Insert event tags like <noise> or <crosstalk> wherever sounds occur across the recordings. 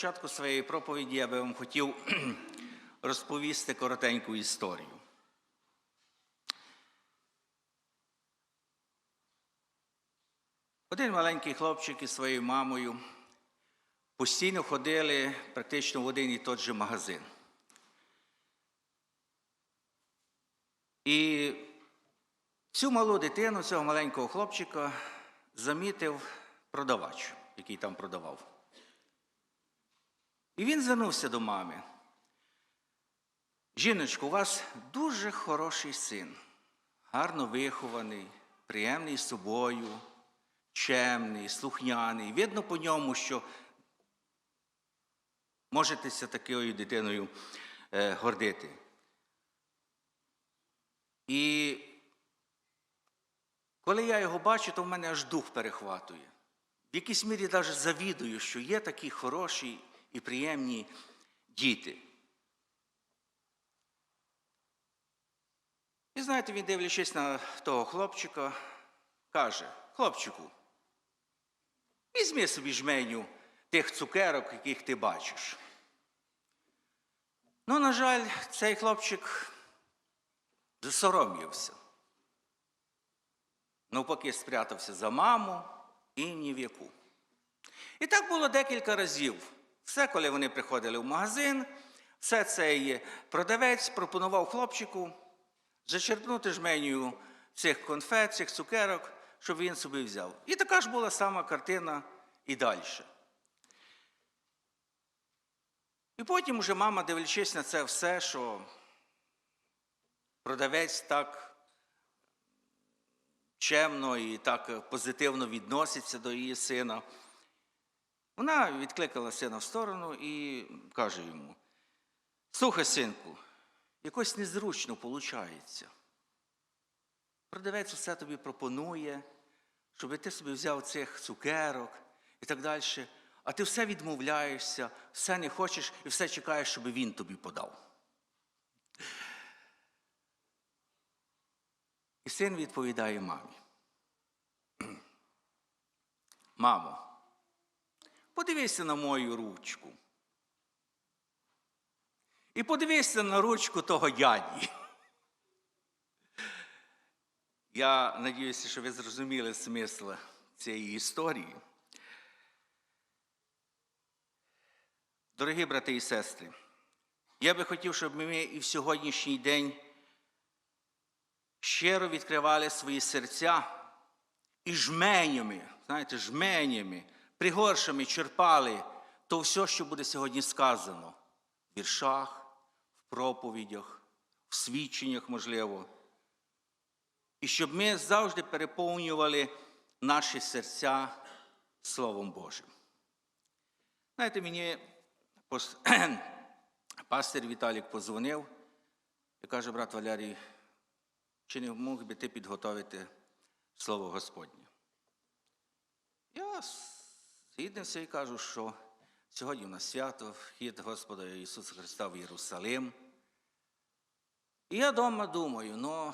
початку своєї проповіді я би вам хотів <clears throat> розповісти коротеньку історію. Один маленький хлопчик із своєю мамою постійно ходили практично в один і той же магазин. І цю малу дитину, цього маленького хлопчика, замітив продавач, який там продавав. І він звернувся до мами. Жіночко, у вас дуже хороший син, гарно вихований, приємний з собою, чемний, слухняний. Видно по ньому, що можетеся такою дитиною е, гордити. І коли я його бачу, то в мене аж дух перехватує. В якійсь мірі навіть завідую, що є такі хороші і приємні діти. І знаєте, він, дивлячись на того хлопчика, каже: хлопчику, візьми собі жменю тих цукерок, яких ти бачиш. Ну, на жаль, цей хлопчик засором'явся. Навпаки, спрятався за маму і ні в яку. І так було декілька разів. Все, коли вони приходили в магазин, все цей продавець пропонував хлопчику зачерпнути жменю цих конфет, цих цукерок, щоб він собі взяв. І така ж була сама картина і далі. І потім уже мама, дивлячись на це все, що продавець так чемно і так позитивно відноситься до її сина. Вона відкликала сина в сторону і каже йому: слухай, синку, якось незручно виходить. Продавець все тобі пропонує, щоб ти собі взяв цих цукерок і так далі. А ти все відмовляєшся, все не хочеш і все чекаєш, щоб він тобі подав. І син відповідає мамі. Мамо, подивися на мою ручку. І подивися на ручку того дяді. Я надіюся, що ви зрозуміли смисл цієї історії. Дорогі брати і сестри, я би хотів, щоб ми і в сьогоднішній день щиро відкривали свої серця і жменями, знаєте, жменями, пригоршами черпали то все, що буде сьогодні сказано в віршах, в проповідях, в свідченнях, можливо. І щоб ми завжди переповнювали наші серця Словом Божим. Знаєте, мені <clears throat> пастир Віталік позвонив і каже, брат Валярій, чи не мог би ти підготовити Слово Господнє? Я згіднився і кажу, що сьогодні у нас свято, вхід Господа Ісуса Христа в Єрусалим. І я вдома думаю, ну,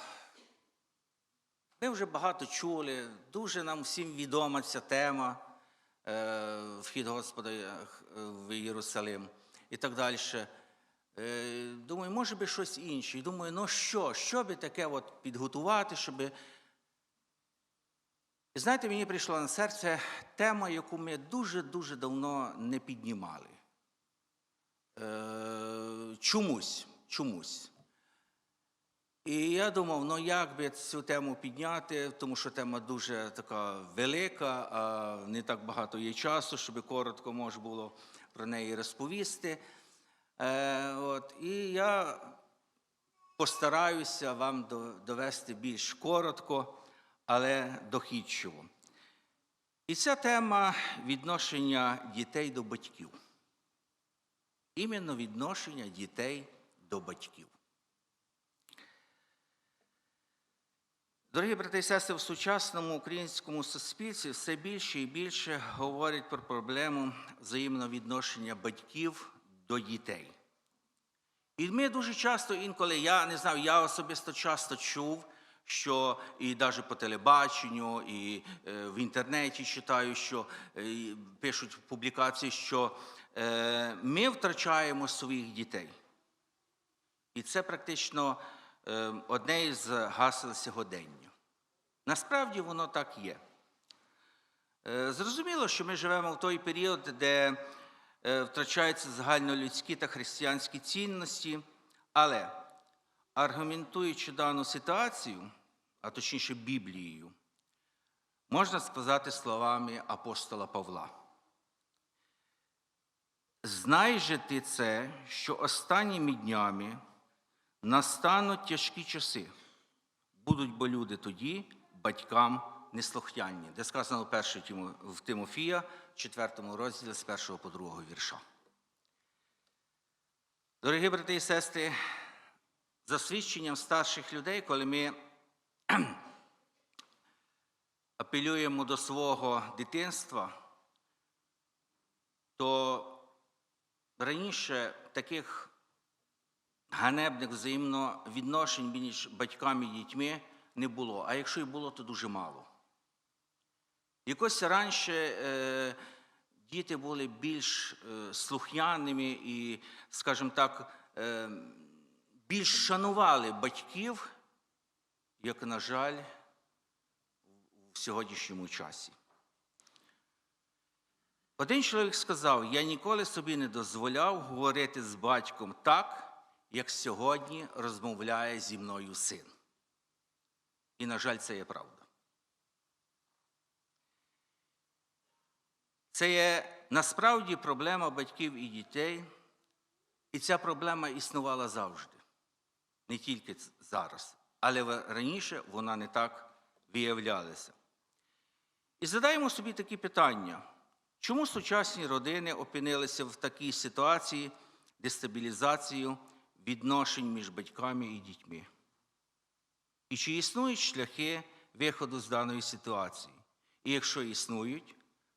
ми вже багато чули, дуже нам всім відома ця тема е, вхід Господа в Єрусалим і так далі. Е, думаю, може би щось інше. І думаю, ну що, що би таке от підготувати, щоб. І знаєте, мені прийшла на серце тема, яку ми дуже-дуже давно не піднімали. Е, чомусь, чомусь. І я думав, ну як би цю тему підняти, тому що тема дуже така велика, а не так багато є часу, щоб коротко можна було про неї розповісти. Е, от, І я постараюся вам довести більш коротко, але дохідчиво. І ця тема відношення дітей до батьків. Іменно відношення дітей до батьків. Дорогі брати і сестри, в сучасному українському суспільстві все більше і більше говорять про проблему взаємного відношення батьків до дітей. І ми дуже часто, інколи, я не знаю, я особисто часто чув, що і навіть по телебаченню, і в інтернеті читаю, що пишуть публікації, що е, ми втрачаємо своїх дітей. І це практично е, одне із гасел сьогодення. Насправді воно так є. Е, Зрозуміло, що ми живемо в той період, де е, втрачаються загальнолюдські та християнські цінності, але аргументуючи дану ситуацію, а точніше Біблією, можна сказати словами апостола Павла. Знай же ти це, що останніми днями настануть тяжкі часи. Будуть бо люди тоді батькам неслухняні, де сказано в в Тимофія, 4 розділі з 1 по 2 вірша. Дорогі брати і сестри, за свідченням старших людей, коли ми <clears throat> апелюємо до свого дитинства, то раніше таких ганебних взаємновідношень між батьками і дітьми не було. А якщо і було, то дуже мало. Якось раніше е, діти були більш е, слухняними і, скажімо так, е, більш шанували батьків, як, на жаль, в сьогоднішньому часі. Один чоловік сказав: Я ніколи собі не дозволяв говорити з батьком так, як сьогодні розмовляє зі мною син. І, на жаль, це є правда. Це є насправді проблема батьків і дітей, і ця проблема існувала завжди, не тільки зараз, але раніше вона не так виявлялася. І задаємо собі такі питання. Чому сучасні родини опинилися в такій ситуації дестабілізацію відношень між батьками і дітьми? І чи існують шляхи виходу з даної ситуації? І якщо існують,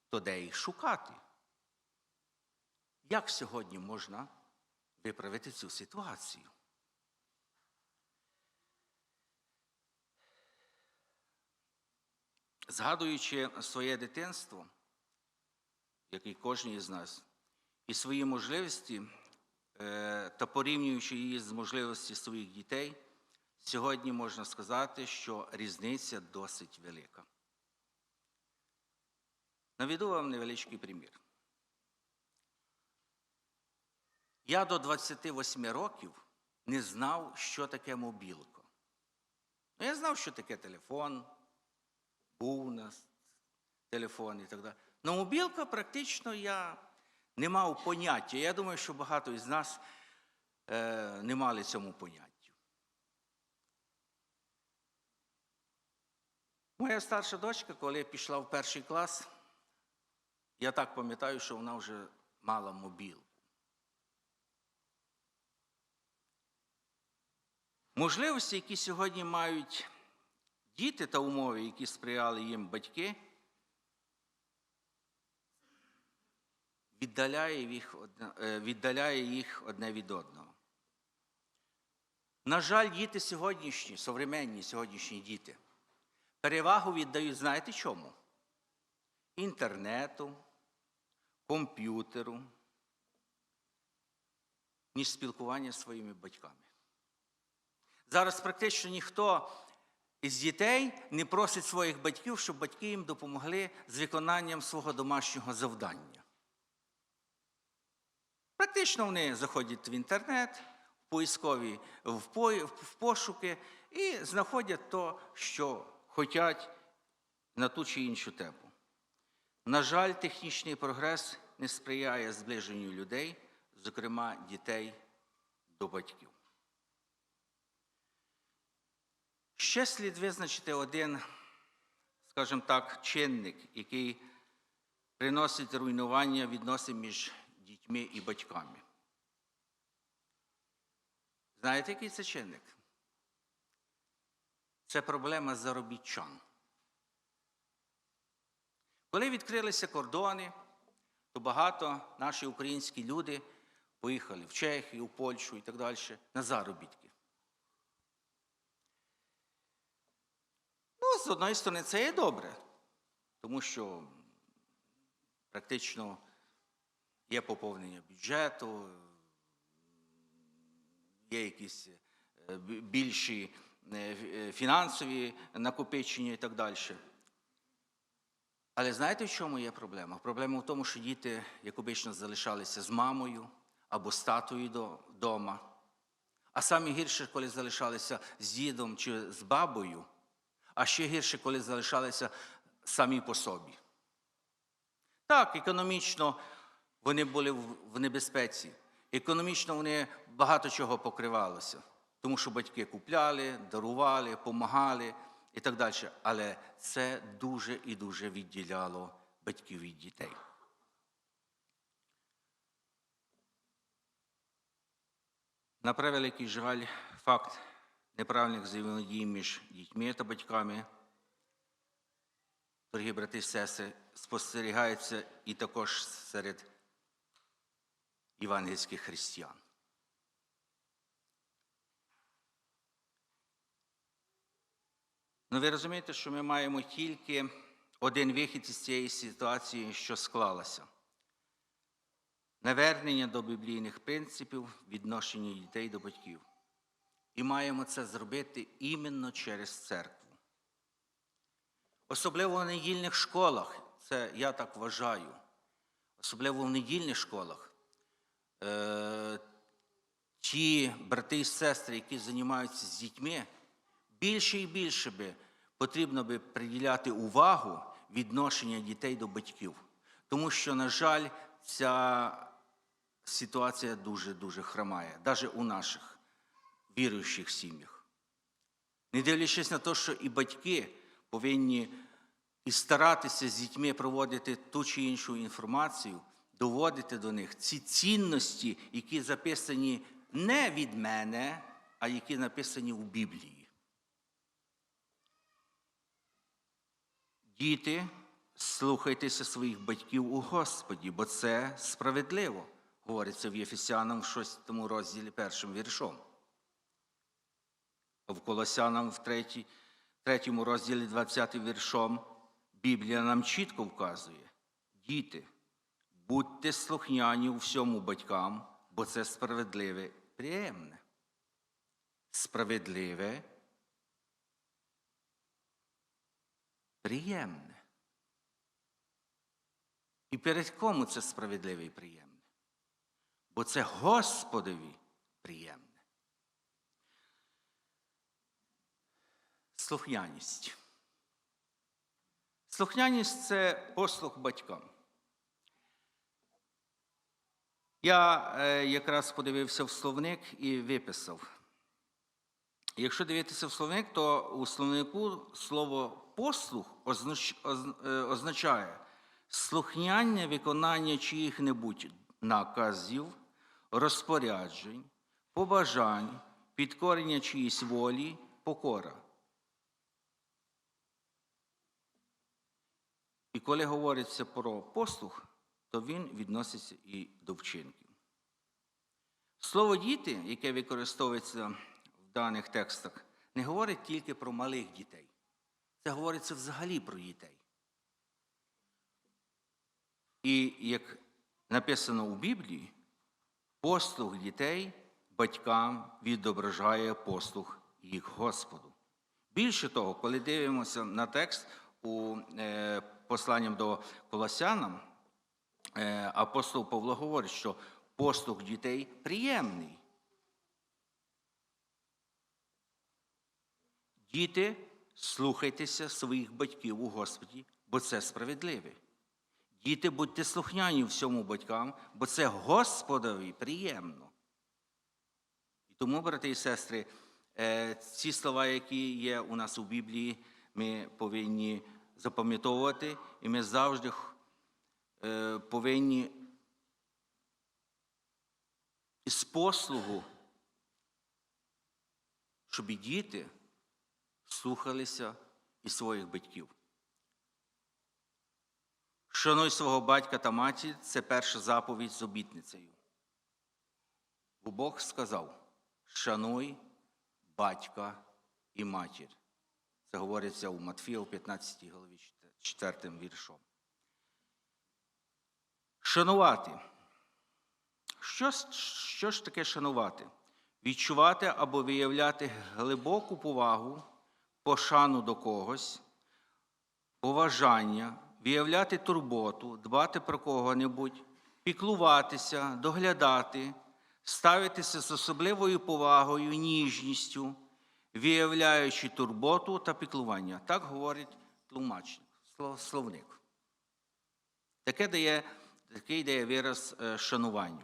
то де їх шукати? Як сьогодні можна виправити цю ситуацію? Згадуючи своє дитинство, як і кожен із нас, і свої можливості е, та порівнюючи її з можливості своїх дітей, сьогодні можна сказати, що різниця досить велика. Наведу вам невеличкий примір. Я до 28 років не знав, що таке мобілка. Ну, я знав, що таке телефон, був у нас телефон і так далі. Но мобілка практично я не мав поняття. Я думаю, що багато із нас е, не мали цьому поняття. Моя старша дочка, коли пішла в перший клас, я так пам'ятаю, що вона вже мала мобілку. Можливості, які сьогодні мають діти та умови, які сприяли їм батьки, віддаляє їх одне, е, віддаляє їх одне від одного. На жаль, діти сьогоднішні, современні сьогоднішні діти, перевагу віддають, знаєте чому? Інтернету, комп'ютеру, ніж спілкування з своїми батьками. Зараз практично ніхто із дітей не просить своїх батьків, щоб батьки їм допомогли з виконанням свого домашнього завдання. Практично вони заходять в інтернет, в поискові в, в пошуки і знаходять то, що хочуть на ту чи іншу тему. На жаль, технічний прогрес не сприяє зближенню людей, зокрема дітей до батьків. Ще слід визначити один, скажімо так, чинник, який приносить руйнування відносин між дітьми і батьками. Знаєте, який це чинник? Це проблема заробітчан. Коли відкрилися кордони, то багато наші українські люди поїхали в Чехію, в Польщу і так далі на заробітки. Ну, з одної сторони, це є добре, тому що практично є поповнення бюджету, є якісь е, більші е, е, фінансові накопичення і так далі. Але знаєте, в чому є проблема? Проблема в тому, що діти, як обично, залишалися з мамою або з татою вдома. А саме гірше, коли залишалися з дідом чи з бабою, а ще гірше, коли залишалися самі по собі. Так, економічно вони були в небезпеці. Економічно вони багато чого покривалося, тому що батьки купляли, дарували, помагали і так далі. Але це дуже і дуже відділяло батьків від дітей. На превеликий жаль, факт неправильних взаємодій між дітьми та батьками, дорогі брати і сестри, спостерігається і також серед євангельських християн. Ну, ви розумієте, що ми маємо тільки один вихід із цієї ситуації, що склалася. Навернення до біблійних принципів відношення дітей до батьків. І маємо це зробити іменно через церкву. Особливо в недільних школах, це я так вважаю, особливо в недільних школах. Е, ті брати і сестри, які займаються з дітьми, більше і більше би потрібно би приділяти увагу відношення дітей до батьків. Тому що, на жаль, ця ситуація дуже-дуже хромає, навіть у наших віруючих сім'ях. Не дивлячись на те, що і батьки повинні і старатися з дітьми проводити ту чи іншу інформацію, доводити до них ці цінності, які записані не від мене, а які написані у Біблії. Діти, слухайтеся своїх батьків у Господі, бо це справедливо, говориться в Єфесянам в 6 розділі першим віршом. В Колосянам в 3, 3 розділі 20 віршом Біблія нам чітко вказує: діти, будьте слухняні у всьому батькам, бо це справедливе, приємне. Справедливе, приємне. І перед кому це справедливе і приємне? Бо це Господові приємне. Слухняність. Слухняність це послух батькам. Я е, якраз подивився в словник і виписав. Якщо дивитися в словник, то у словнику слово послух е, означає слухняння виконання чиїх-небудь наказів, розпоряджень, побажань, підкорення чиїсь волі, покора. І коли говориться про послух, то він відноситься і до вчинків. Слово діти, яке використовується в даних текстах, не говорить тільки про малих дітей. Це говориться взагалі про дітей. І як написано у Біблії, послуг дітей батькам відображає послуг їх Господу. Більше того, коли дивимося на текст у е, посланням до Колосянам, е, апостол Павло говорить, що послуг дітей приємний. Діти, слухайтеся своїх батьків у Господі, бо це справедливе. Діти, будьте слухняні всьому батькам, бо це Господові приємно. І тому, брати і сестри, е, ці слова, які є у нас у Біблії, ми повинні запам'ятовувати, і ми завжди е, повинні із послугу, щоб і діти слухалися і своїх батьків. Шануй свого батька та матір це перша заповідь з обітницею. Бо Бог сказав: шануй батька і матір. Це говориться у Матфія у 15 главі 4 віршом. Шанувати Що, що ж таке шанувати? Відчувати або виявляти глибоку повагу, пошану до когось, поважання, виявляти турботу, дбати про кого-небудь, піклуватися, доглядати, ставитися з особливою повагою, ніжністю, виявляючи турботу та піклування. Так говорить тлумачник, словник. Таке дає, такий дає вираз е, шануванню.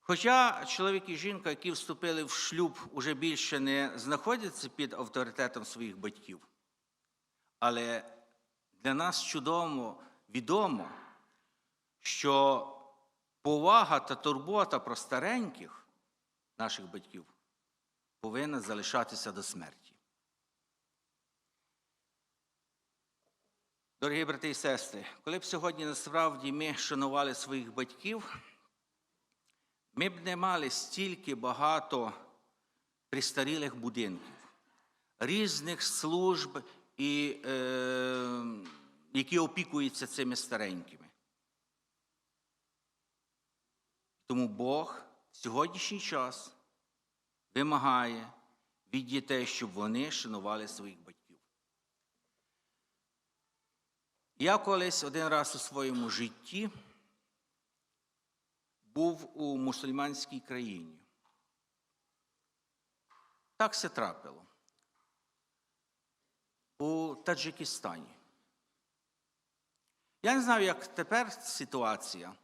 Хоча чоловік і жінка, які вступили в шлюб, уже більше не знаходяться під авторитетом своїх батьків, але для нас чудово відомо, що повага та турбота про стареньких наших батьків повинна залишатися до смерті. Дорогі брати і сестри, коли б сьогодні насправді ми шанували своїх батьків, ми б не мали стільки багато пристарілих будинків, різних служб, і, е, які опікуються цими старенькими. Тому Бог в сьогоднішній час вимагає від дітей, щоб вони шанували своїх батьків. Я колись один раз у своєму житті був у мусульманській країні. Так все трапило. У Таджикистані. Я не знаю, як тепер ситуація,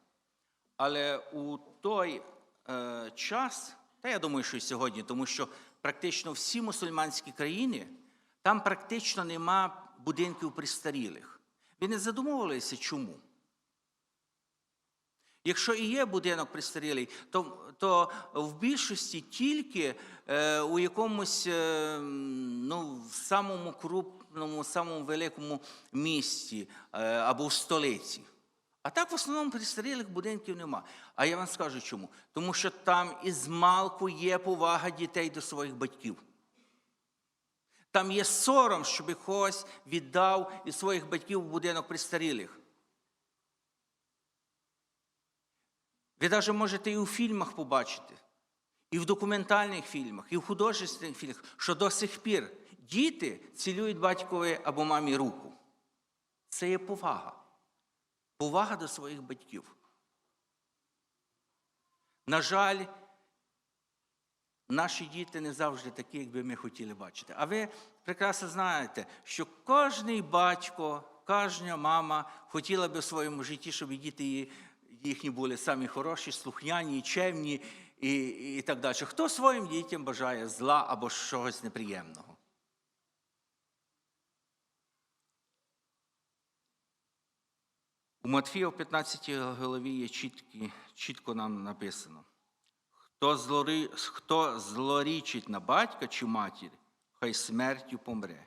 але у той е, час, та я думаю, що і сьогодні, тому що практично всі мусульманські країни, там практично нема будинків пристарілих. Ви не задумувалися, чому? Якщо і є будинок пристарілий, то, то в більшості тільки е, у якомусь е, ну, самому крупному, самому великому місті е, або в столиці. А так в основному пристарілих будинків нема. А я вам скажу чому. Тому що там із малку є повага дітей до своїх батьків. Там є сором, щоб когось віддав із своїх батьків в будинок пристарілих. Ви навіть можете і у фільмах побачити, і в документальних фільмах, і в художественних фільмах, що до сих пір діти цілюють батькові або мамі руку. Це є повага. Повага до своїх батьків. На жаль, наші діти не завжди такі, як би ми хотіли бачити. А ви прекрасно знаєте, що кожний батько, кожна мама хотіла би в своєму житті, щоб діти їхні були самі хороші, слухняні, чемні і, і так далі. Хто своїм дітям бажає зла або чогось неприємного? У Матфія в 15 голові є чіткі, чітко нам написано. Хто, злори, хто злорічить на батька чи матір, хай смертю помре.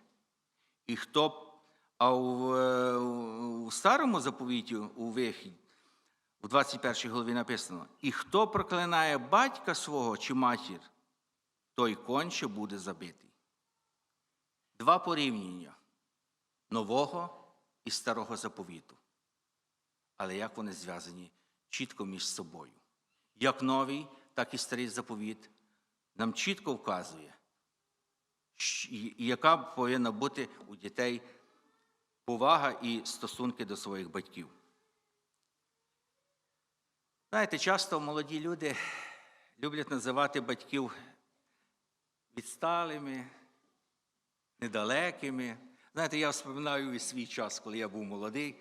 І хто, а у, у старому заповіті у вихід, у 21 голові написано: І хто проклинає батька свого чи матір, той конче буде забитий. Два порівняння нового і старого заповіту. Але як вони зв'язані чітко між собою. Як новий, так і старий заповіт нам чітко вказує, яка повинна бути у дітей повага і стосунки до своїх батьків. Знаєте, часто молоді люди люблять називати батьків відсталими, недалекими. Знаєте, я вспоминаю свій час, коли я був молодий.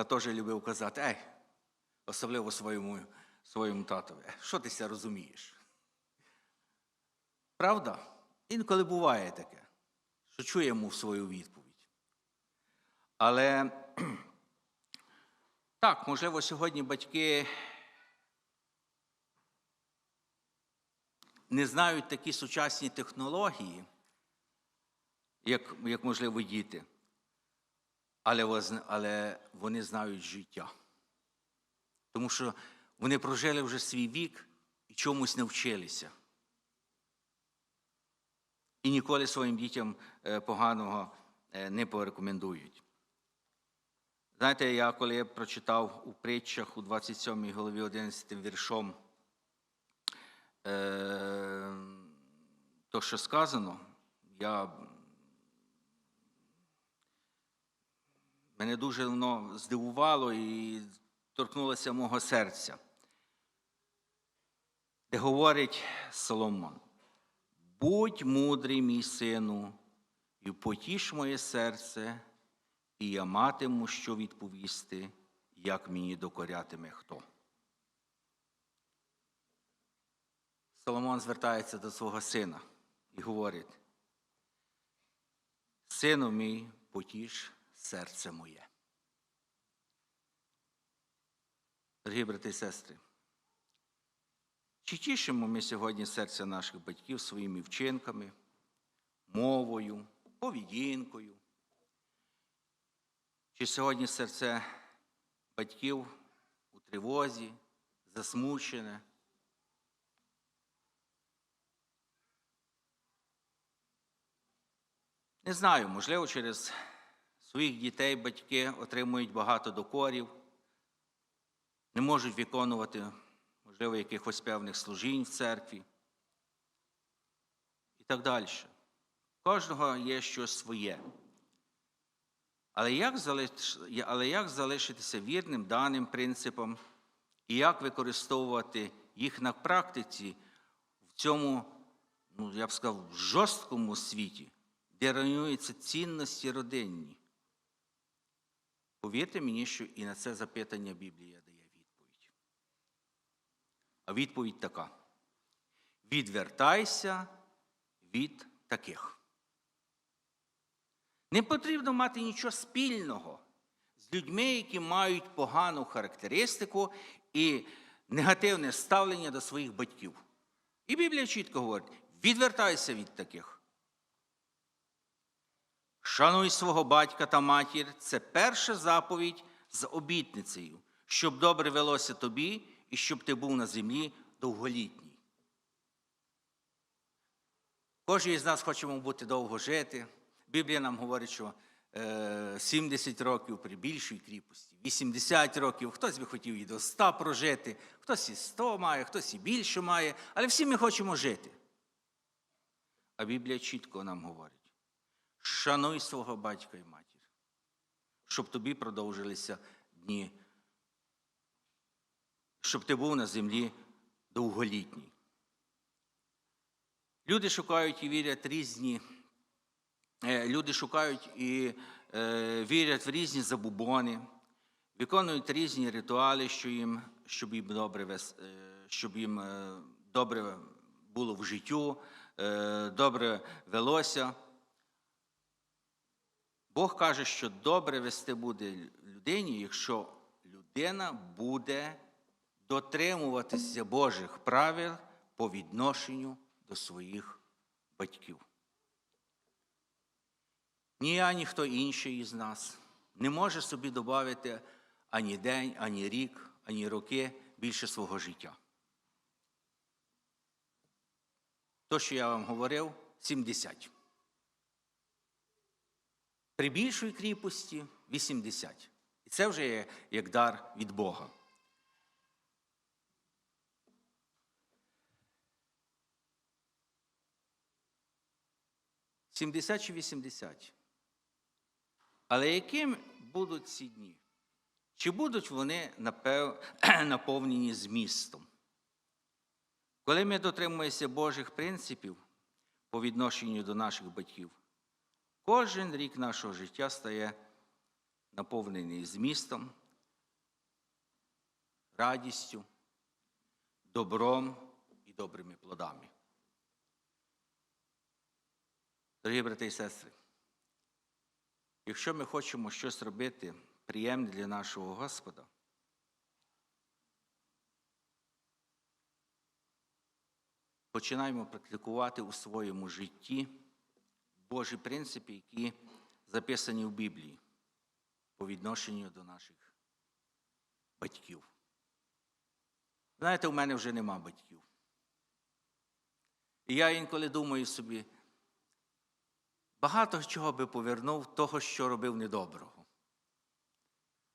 Та теж любив казати, ей, особливо своєму, своєму татові, «Е, що ти ся розумієш? Правда? Інколи буває таке, що чуємо в свою відповідь. Але <clears throat> так, можливо, сьогодні батьки не знають такі сучасні технології, як, як можливо, діти. Але, але вони знають життя. Тому що вони прожили вже свій вік і чомусь навчилися. І ніколи своїм дітям е, поганого е, не порекомендують. Знаєте, я коли я прочитав у притчах у 27 голові 11 віршом, е, то, що сказано, я, мене дуже воно здивувало і торкнулося мого серця, де говорить Соломон. Будь мудрий, мій сину, і потіш моє серце, і я матиму що відповісти, як мені докорятиме хто. Соломон звертається до свого сина і говорить: Сину мій, потіш серце моє. Дорогі брати і сестри, чи тішимо ми сьогодні серце наших батьків своїми вчинками, мовою, поведінкою? Чи сьогодні серце батьків у тривозі, засмучене? Не знаю, можливо, через своїх дітей батьки отримують багато докорів, не можуть виконувати, можливо, якихось певних служінь в церкві і так далі. Кожного є щось своє. Але як. Але як залишитися вірним даним принципам і як використовувати їх на практиці в цьому, ну, я б сказав, жорсткому світі, де руйнуються цінності родинні? Повірте мені, що і на це запитання Біблія дає відповідь. А відповідь така: відвертайся від таких. Не потрібно мати нічого спільного з людьми, які мають погану характеристику і негативне ставлення до своїх батьків. І Біблія чітко говорить: відвертайся від таких. Шануй свого батька та матір це перша заповідь з обітницею, щоб добре велося тобі і щоб ти був на землі довголітній. Кожен із нас хочемо бути довго жити. Біблія нам говорить, що 70 років при більшій кріпості, 80 років, хтось би хотів і до 100 прожити, хтось і 100 має, хтось і більше має, але всі ми хочемо жити. А Біблія чітко нам говорить: шануй свого батька і матір, щоб тобі продовжилися дні, щоб ти був на землі довголітній. Люди шукають і вірять різні. Люди шукають і е, вірять в різні забубони, виконують різні ритуали, що їм, щоб їм добре е, щоб їм е, добре було в життю, е, добре велося. Бог каже, що добре вести буде людині, якщо людина буде дотримуватися Божих правил по відношенню до своїх батьків. Ні я, ні хто інший із нас не може собі додати ані день, ані рік, ані роки більше свого життя. То, що я вам говорив, 70. При більшій кріпості 80. І це вже є як дар від Бога. Сімдесят чи вісімдесят. Але яким будуть ці дні? Чи будуть вони напев... <clears throat> наповнені змістом? Коли ми дотримуємося Божих принципів по відношенню до наших батьків, кожен рік нашого життя стає наповнений змістом, радістю, добром і добрими плодами. Дорогі брати і сестри, Якщо ми хочемо щось робити приємне для нашого Господа, починаємо практикувати у своєму житті Божі принципи, які записані в Біблії по відношенню до наших батьків. Знаєте, у мене вже нема батьків. І я інколи думаю собі, багато чого би повернув того, що робив недоброго.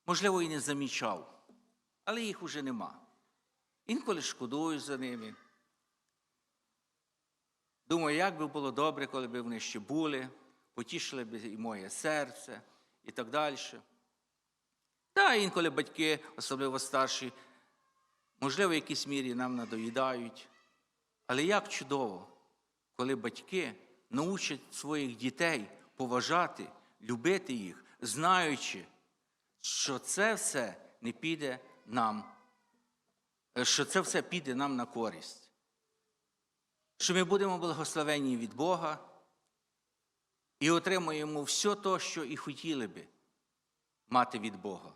можливо, і не замічав, але їх уже нема. Інколи шкодую за ними. Думаю, як би було добре, коли б вони ще були, потішили б і моє серце і так далі. Та інколи батьки, особливо старші, можливо, в якійсь мірі нам надоїдають. Але як чудово, коли батьки научать своїх дітей поважати, любити їх, знаючи, що це все не піде нам, е, що це все піде нам на користь, що ми будемо благословені від Бога і отримуємо все те, що і хотіли би мати від Бога.